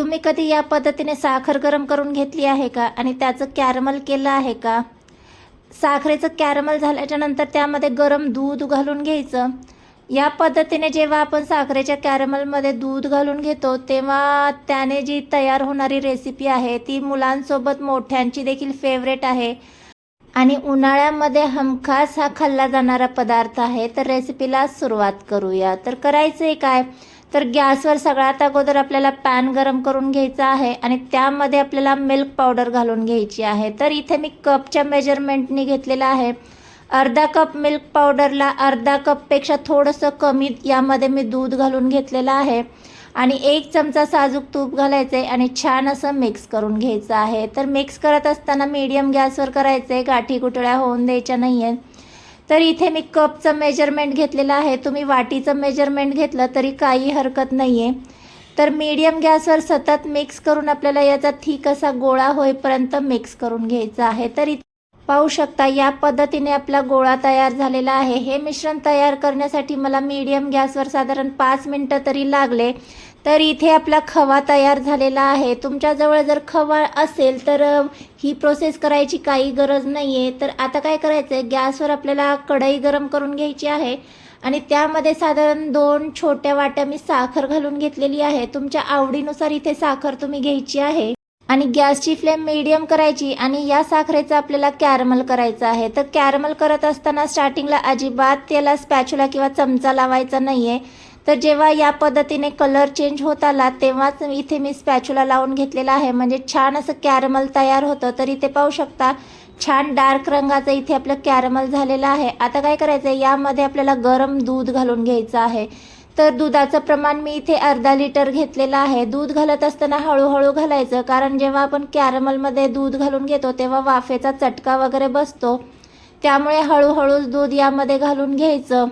तुम्ही कधी या पद्धतीने साखर गरम करून घेतली आहे का? आणि त्याचं कॅरमल केलं आहे का? साखरेचं कॅरमल झाल्याच्यानंतर त्यामध्ये गरम दूध घालून घ्यायचं. या पद्धतीने जेव्हा आपण साखरेच्या कॅरमलमध्ये दूध घालून घेतो तेव्हा त्याने जी तयार होणारी रेसिपी आहे ती मुलांसोबत मोठ्यांची देखील फेवरेट आहे. आणि उन्हाळ्यामध्ये हमखास हा खाल्ला जाणारा पदार्थ आहे. तर रेसिपीला सुरुवात करूया. तर करायचं आहे काय? तर गॅसवर सगळ्यात अगोदर आपल्याला पॅन गरम करून घ्यायचा आहे आणि त्यामध्ये आपल्याला मिल्क पावडर घालून घ्यायची आहे. तर इथे मी कपच्या मेजरमेंटनी घेतलेला आहे. अर्धा कप मिल्क पावडरला अर्धा कपपेक्षा थोडंसं कमी यामध्ये मी दूध घालून घेतलेलं आहे. आणि एक चमचा साजूक तूप घालायचं आहे आणि छान असं मिक्स करून घ्यायचं आहे. तर मिक्स करत असताना मीडियम गॅसवर करायचं आहे गाठी कुटळ्या होऊन द्यायच्या नाही आहेत तर इथे मी कपचं मेजरमेंट घेतलेलं आहे. तुम्ही वाटीचं मेजरमेंट घेतलं तरी काही हरकत नाही आहे तर मीडियम गॅसवर सतत मिक्स करून आपल्याला याचा थीक असा गोळा होईपर्यंत मिक्स करून घ्यायचा आहे. तर पाहू शकता या पद्धतीने आपला गोळा तयार झालेला आहे. हे मिश्रण तयार करण्यासाठी मला मीडियम गॅसवर साधारण पाच मिनटं तरी लागले. तर इथे आपला खवा तयार झालेला आहे. तुमच्याजवळ जर खवा असेल तर ही प्रोसेस करायची काही गरज नाही आहे तर आता काय करायचं आहे गॅसवर आपल्याला कढई गरम करून घ्यायची आहे आणि त्यामध्ये साधारण दोन छोट्या वाट्या मी साखर घालून घेतलेली आहे. तुमच्या आवडीनुसार इथे साखर तुम्ही घ्यायची आहे. आणि गॅसची फ्लेम मीडियम करायची आणि या साखरेचं आपल्याला कॅरमल करायचं आहे. तर कॅरमल करत असताना स्टार्टिंगला अजिबात त्याला स्पॅच्युला किंवा चमचा लावायचा नाही आहे तर जेव्हा या पद्धतीने कलर चेंज होत आला तेव्हाच इथे मी स्पॅच्युला लावून घेतलेला आहे. म्हणजे छान असं कॅरमल तयार होतं. तर इथे पाहू शकता छान डार्क रंगाचं इथे आपलं कॅरमल झालेलं आहे. आता काय करायचं आहे यामध्ये आपल्याला गरम दूध घालून घ्यायचं आहे. तर दुधाचं प्रमाण मी इथे अर्धा लिटर घेतलेलं आहे. दूध घालत असताना हळूहळू घालायचं. कारण जेव्हा आपण कॅरमलमध्ये दूध घालून घेतो तेव्हा वाफेचा चटका वगैरे बसतो. त्यामुळे हळूहळूच दूध यामध्ये घालून घ्यायचं.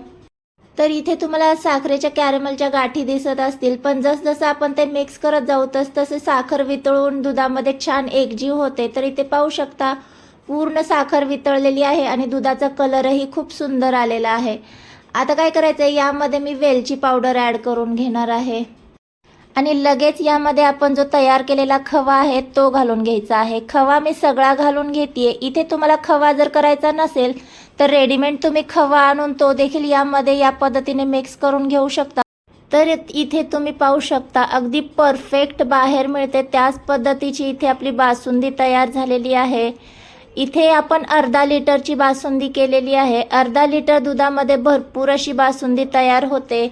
तर इथे तुम्हाला साखरेच्या कॅरमलच्या गाठी दिसत असतील. पण जसजसं आपण ते मिक्स करत जाऊ तस तसे साखर वितळून दुधामध्ये छान एकजीव होते. तर इथे पाहू शकता पूर्ण साखर वितळलेली आहे आणि दुधाचा कलरही खूप सुंदर आलेला आहे. आता काय करायचं आहे यामध्ये मी वेलची पावडर ॲड करून घेणार आहे. आणि लगेच यामध्ये आपण जो तयार केलेला खवा आहे तो घालून घ्यायचा आहे. खवा मी सगळा घालून घेते इथे तुम्हाला खवा जर करायचा नसेल तर रेडीमेड तुम्ही खवा आणून तो देखील यामध्ये या पद्धतीने मिक्स करून घेऊ शकता. तर इथे तुम्ही पाहू शकता अगदी परफेक्ट बाहेर मिळते. त्याच पद्धतीची इथे आपली बासुंदी तयार झालेली आहे. इथे आपण अर्धा लिटरची बासुंदी केलेली आहे. अर्धा लिटर दुधामध्ये भरपूर अशी बासुंदी तयार होते.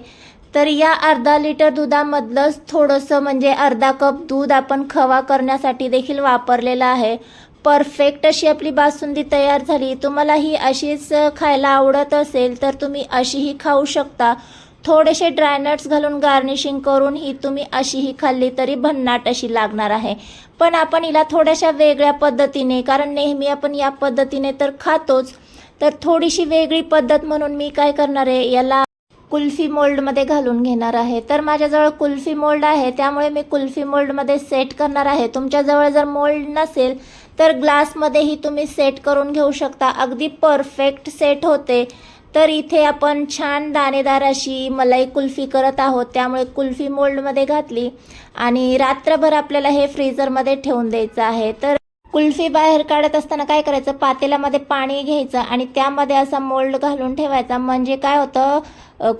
तर या अर्धा लिटर दुधामधलंच थोडंसं म्हणजे अर्धा कप दूध आपण खवा करण्यासाठी देखील वापरलेलं आहे. परफेक्ट अशी आपली बासुंदी तयार झाली. तुम्हाला ही अशीच खायला आवडत असेल तर तुम्ही अशीही खाऊ शकता. थोडेसे ड्रायनट्स घालून गार्निशिंग करून ही तुम्ही अशीही खाल्ली तरी भन्नाट अशी लागणार आहे. पण आपण हिला थोड्याशा वेगळ्या पद्धतीने कारण नेहमी आपण या पद्धतीने तर खातोच तर थोडीशी वेगळी पद्धत म्हणून मी काय करणार आहे याला कुल्फी मोल्डमध्ये घालून घेणार आहे. तर माझ्याजवळ कुल्फी मोल्ड आहे त्यामुळे मी कुल्फी मोल्डमध्ये सेट करणार आहे. तुमच्याजवळ जर मोल्ड नसेल तर ग्लासमध्येही तुम्ही सेट करून घेऊ शकता. अगदी परफेक्ट सेट होते. तर इथे आपण छान दाणेदार अशी मलाई कुल्फी करत आहोत. त्यामुळे कुल्फी मोल्डमध्ये घातली आणि रात्रभर आपल्याला हे फ्रीजरमध्ये ठेवून द्यायचं आहे. तर कुल्फी बाहेर काढत असताना काय करायचं? पातेल्यामध्ये पाणी घ्यायचं आणि त्यामध्ये असा मोल्ड घालून ठेवायचा. म्हणजे काय होतं?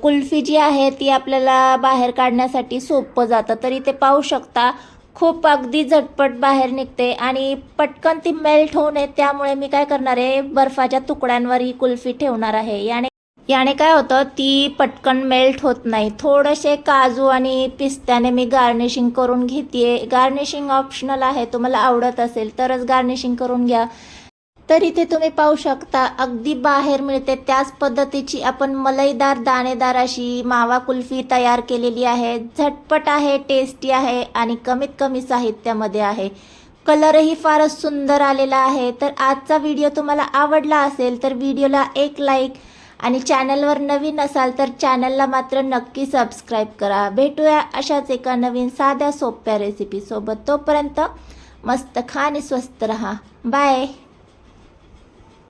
कुल्फी जी आहे ती आपल्याला बाहेर काढण्यासाठी सोपं जातं. तर इथे पाहू शकता खूप अगदी झटपट बाहेर निघते आणि पटकन ती मेल्ट होऊ नये त्यामुळे मी काय करणार आहे बर्फाच्या तुकड्यांवर ही कुल्फी ठेवणार आहे. याने याने काय होतं ती पटकन मेल्ट होत नाही. थोडेसे काजू आणि पिस्त्याने मी गार्निशिंग करून घेते गार्निशिंग ऑप्शनल आहे तुम्हाला आवडत असेल तरच गार्निशिंग करून घ्या. तर इथे तुम्ही पाहू शकता. अगदी बाहेर मिळते. त्याच पद्धतीची आपण मलईदार दाणेदार अशी मावा कुल्फी तयार केलेली आहे. झटपट आहे टेस्टी आहे आणि कमीत कमी साहित्यामध्ये आहे. कलरही फारच सुंदर आलेला आहे. तर आजचा व्हिडिओ तुम्हाला आवडला असेल तर व्हिडिओला एक लाईक आणि चॅनलवर नवीन असाल तर चॅनलला मात्र नक्की सबस्क्राईब करा. भेटूया अशाच एका नवीन साध्या सोप्या रेसिपीसोबत तोपर्यंत मस्त खा आणि स्वस्त रहा. बाय